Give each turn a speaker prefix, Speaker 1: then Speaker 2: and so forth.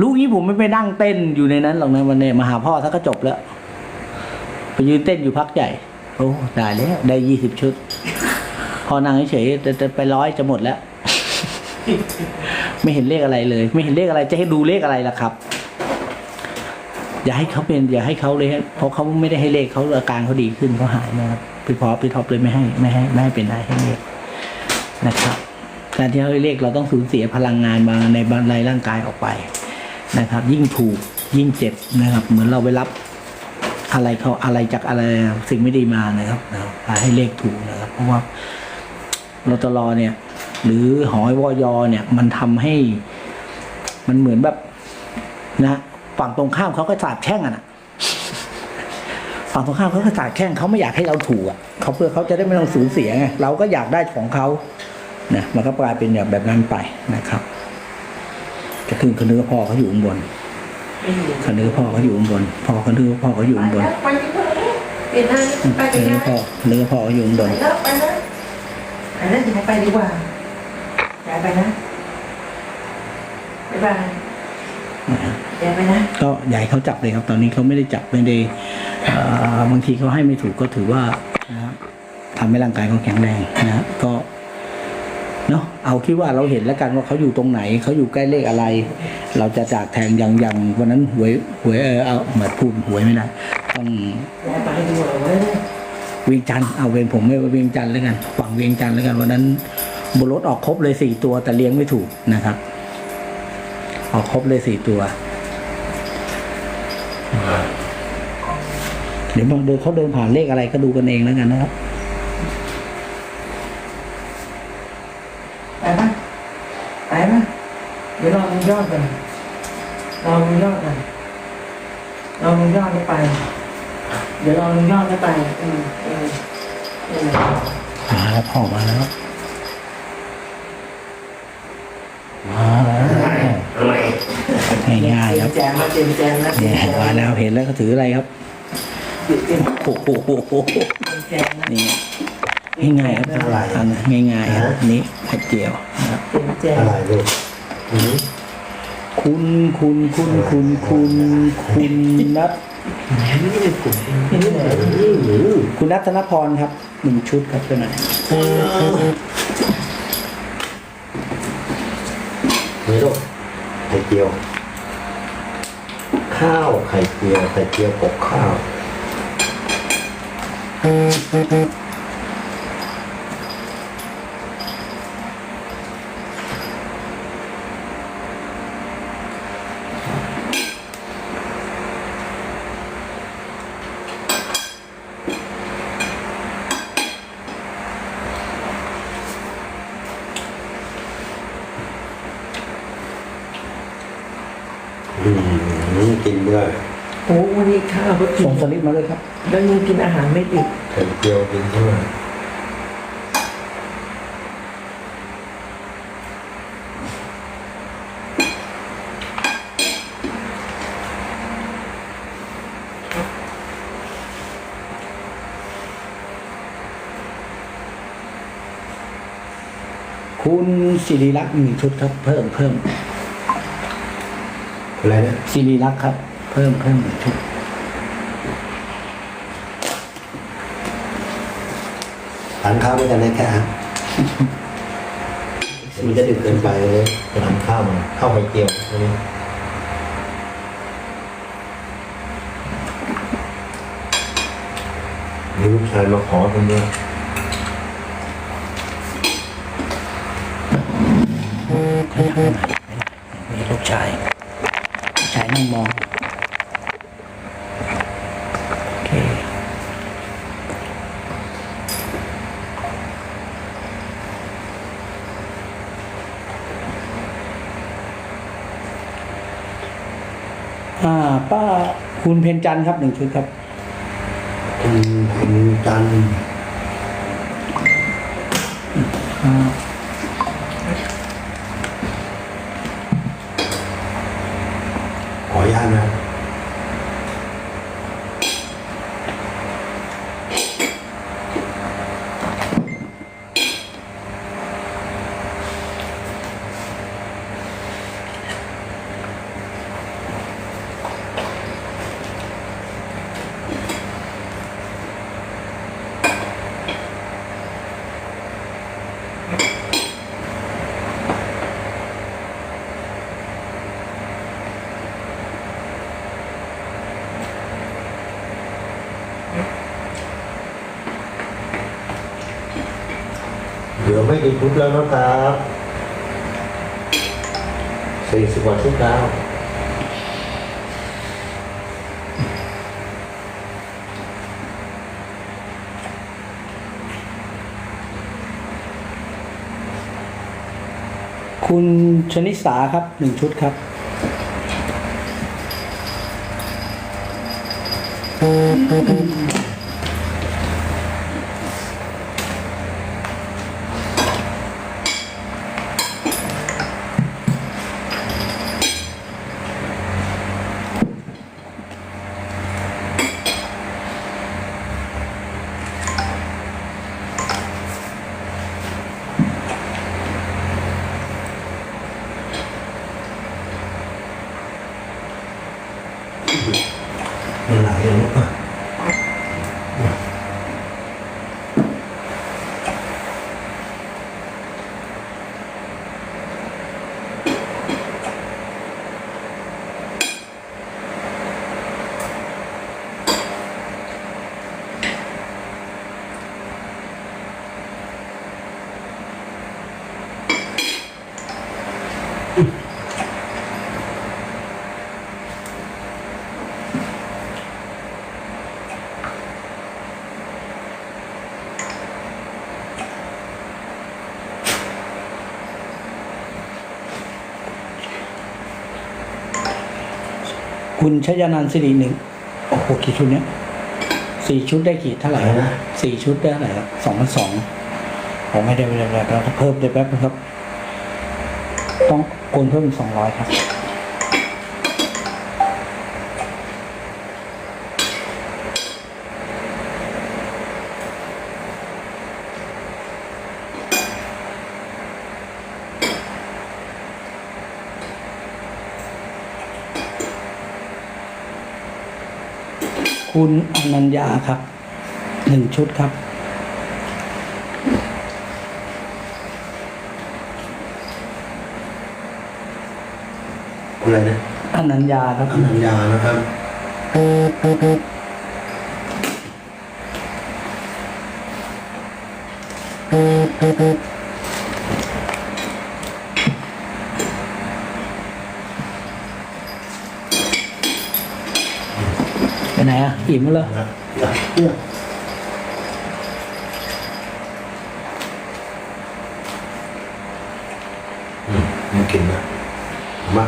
Speaker 1: รู้งี้ผมไม่ไปนั่งเต้นอยู่ในนั้นหรอกนะวันนี้มาหาพ่อถ้าก็จบแล้วไปยืนเต้นอยู่พักใหญ่โอ้ได้แล้วได้ยี่สิบชุด พอนั่งเฉยจะจะไปร้อยจะหมดแล้ว ไม่เห็นเลขอะไรเลย ไม่เห็นเลขอะไรจะให้ดูเลขอะไรล่ะครับ อย่าให้เขาเป็น อย่าให้เขาเลยเพราะเขาไม่ได้ให้เลขเขาอาการเขาดีขึ้นเขาหายนะครับพี่พอพี่ท็อปเลยไม่ให้ไม่ให้ไม่ให้เป็นได้ให้เลขนะครับการที่เขาให้เลขเราต้องสูญเสียพลังงานบางในบางในร่างกายออกไป นะครับ ยิ่งถูกยิ่งเจ็บนะครับ เหมือนเราไปรับอะไรเขาอะไรจากอะไรสิ่งไม่ดีมานะครับนะครับให้เลขถูกนะครับ เพราะว่ารตลเนี่ย หรือหอยวอยเนี่ย มันทำให้ มันเหมือนแบบนะฝั่งตรงข้ามเขาก็สาบแช่งอะนะฝั่งตรงข้ามเขาก็สาบแช่งเขาไม่อยากให้เราถูกอะเขาเพื่อเขาจะได้ไม่ต้องสูญเสียไงเราก็อยากได้ของเขานะมันก็กลายเป็นแบบแบบนั้นไปนะครับ จะขึ้นคนนึกว่าพ่อเขาอยู่ข้างบนคนนึกว่าพ่อเขาอยู่ข้างบนพ่อเขานึกว่าพ่อเขาอยู่ข้างบน
Speaker 2: ไปที่เพื่อนเปลี่ยนหน้าไป
Speaker 1: คน
Speaker 2: กัน
Speaker 1: นึก
Speaker 2: นะ
Speaker 1: ว่าพ่อคนนึกว่าพ่อเขาอยู่ข้างบ
Speaker 2: ไป
Speaker 1: น
Speaker 2: แล้วไปแล้วไปแล้วอย่าไปดีกว่าอย่าไปนะบ๊ายบายอย่าไปนะ
Speaker 1: ก็ใหญ่เขาจับเลยครับ ตอนนี้เขาไม่ได้จับไม่ได้เอ่อบางทีเขาให้ไม่ถูกก็ถือว่านะครับทำให้ร่างกายเขาแข็งแรงนะครับก็ เนาะเอาคิดว่าเราเห็นแล้วกันว่าเขาอยู่ตรงไหนเขาอยู่ใกล้เลขอะไร เราจะจากแทงยังยังวันนั้นหวยหวยเออเอาเหมือนพูดหวยไม่ได้ต้อง
Speaker 2: ไปดีกว่าเว้ย
Speaker 1: เวียงจันทร์เอาเวียงผมไม่ว่าเวียงจันทร์แล้วกันฝั่งเวียงจันทร์แล้วกันวันนั้นบนรถออกครบเลยสี่ตัวแต่เลี้ยงไม่ถูกนะครับ ออกครบเลยสี่ตัวเดี๋ยวบางเดินเขาเดินผ่านเลขอะไรก็ดูกันเองแล้วกันนะครับ
Speaker 2: ไปปะไปปะ เดี๋ยวรอมึงยอดกันรอมึงยอดกันรอมึงยอดแล้วไป เดี๋ยวเรอมึงยอดแล้วไปอืมอืมอืมา
Speaker 1: แล้วพ่อมาแล้วมาแล้วง่ายๆครับ
Speaker 2: แจมนะเจมแจมนะ
Speaker 1: เนี่ยมาแล้วเห็นแล้วก็ถืออะไรครับโอ้โห
Speaker 2: นี่
Speaker 1: ง่ายๆครับทำง่ายๆครับนนี้ไข่เจียวนะครับ
Speaker 3: อะไรลูก
Speaker 1: คุณคุณคุณคุณคุณคุณนัทคุณนัทธนพรครับหนึ่งชุดครับเป็นไหน
Speaker 3: นี่ลูกไข่เจียว ข้าวไข่เจียวไข่เจียวปกข้าว อืม กินด้วย
Speaker 2: โอ้วันนี้ข้าวก็กิน
Speaker 1: ส่งสลิปมาเลยครับ
Speaker 2: แล้วยังกินอาหารไม่ติด
Speaker 3: ไข่เจียวกินด้วย
Speaker 1: คุณสิริรักษ์หนึ่งชุดครับ เพิ่มเพิ่ม
Speaker 3: อะไรนะ
Speaker 1: สิริรักษ์ครับ เพิ่มเพิ่มหนึ่งชุด
Speaker 3: ทานข้าวด้วยกันนะครับมันจะดึกเกินไปเลยทานข้าวมาข้าวไข่เจียววันนี้มีลูกชายมาขอคนเดียว
Speaker 1: ขยับมาหน่อยมีลูกชายลูกชายนั่งมองโอเค อ่าป้าคุณเพนจันทร์ครับหนึ่งชุดครับ
Speaker 3: คุณเพนจันทร์
Speaker 1: อ่า
Speaker 3: ไม่กี่ชุดแล้วนะครับสี่สิบกว่าชุดแล้ว
Speaker 1: คุณชนิสาครับหนึ่งชุดครับ
Speaker 3: มันไคุ
Speaker 1: ณชยานันท์สิริหนึ่งโอ้โหกี่ชุดเนี้ยสี่ชุดได้กี่เท่าไหร่
Speaker 3: ไหนนะ
Speaker 1: สี่ชุดได้เท่าไหร่ครับสองพันสองผมไม่ได้ไม่ได้ไม่ได้เราเพิ่มได้แป๊บนึงครับ ต้องโอนเพิ่มสองร้อยครับ คุณอนัญญาครับหนึ่งชุดครับ
Speaker 3: อะไรนะ
Speaker 1: อนัญญาครับ
Speaker 3: อนัญญานะครับ
Speaker 1: ไป ไหนอะอิ่มแล้วเหรอ
Speaker 3: อืมมันกินนะมา